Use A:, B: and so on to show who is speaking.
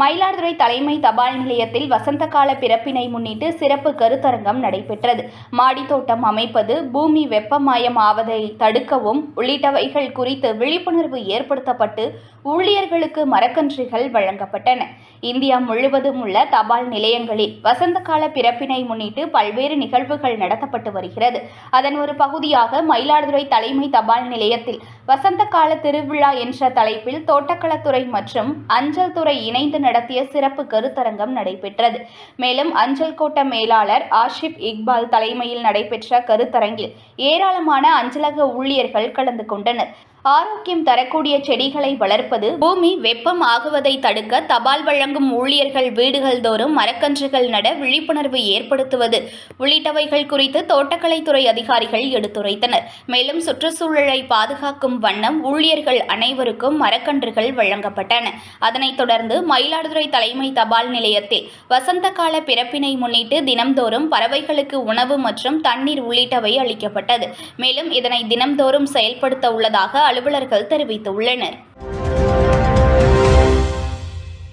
A: மயிலாடுதுறை தலைமை தபால் நிலையத்தில் வசந்த கால பிறப்பினை முன்னிட்டு சிறப்பு கருத்தரங்கம் நடைபெற்றது. மாடித்தோட்டம் அமைப்பது பூமி வெப்பமயம் ஆவதை தடுக்கவும் உள்ளிட்டவைகள் குறித்து விழிப்புணர்வு ஏற்படுத்தப்பட்டு ஊழியர்களுக்கு மரக்கன்றுகள் வழங்கப்பட்டன. இந்தியா முழுவதும் உள்ள தபால் நிலையங்களில் வசந்த கால பிறப்பினை முன்னிட்டு பல்வேறு நிகழ்வுகள் நடத்தப்பட்டு வருகிறது. அதன் ஒரு பகுதியாக மயிலாடுதுறை தலைமை தபால் நிலையத்தில் வசந்த கால திருவிழா என்ற தலைப்பில் தோட்டக்கலைத்துறை மற்றும் அஞ்சல் துறை இணைந்து நடத்திய சிறப்பு கருத்தரங்கம் நடைபெற்றது. மேலும் அஞ்சல் கோட்ட மேலாளர் ஆஷிப் இக்பால் தலைமையில் நடைபெற்ற கருத்தரங்கில் ஏராளமான அஞ்சலக ஊழியர்கள் கலந்து கொண்டனர். ஆரோக்கியம் தரக்கூடிய செடிகளை வளர்ப்பது பூமி வெப்பம் ஆகுவதை தடுக்க தபால் வழங்கும் ஊழியர்கள் வீடுகள் தோறும் மரக்கன்றுகள் நட விழிப்புணர்வு ஏற்படுத்துவது உள்ளிட்டவைகள் குறித்து தோட்டக்கலைத்துறை அதிகாரிகள் எடுத்துரைத்தனர். மேலும் சுற்றுச்சூழலை பாதுகாக்கும் வண்ணம் ஊழியர்கள் அனைவருக்கும் மரக்கன்றுகள் வழங்கப்பட்டன. அதனைத் தொடர்ந்து மயிலாடுதுறை தலைமை தபால் நிலையத்தில் வசந்த கால பிறப்பினை முன்னிட்டு தினம்தோறும் பறவைகளுக்கு உணவு மற்றும் தண்ணீர் உள்ளிட்டவை அளிக்கப்பட்டது. மேலும் இதனை தினம்தோறும் செயல்படுத்த உள்ளதாக அலுவலர்கள் தெரிவித்துள்ளனர்.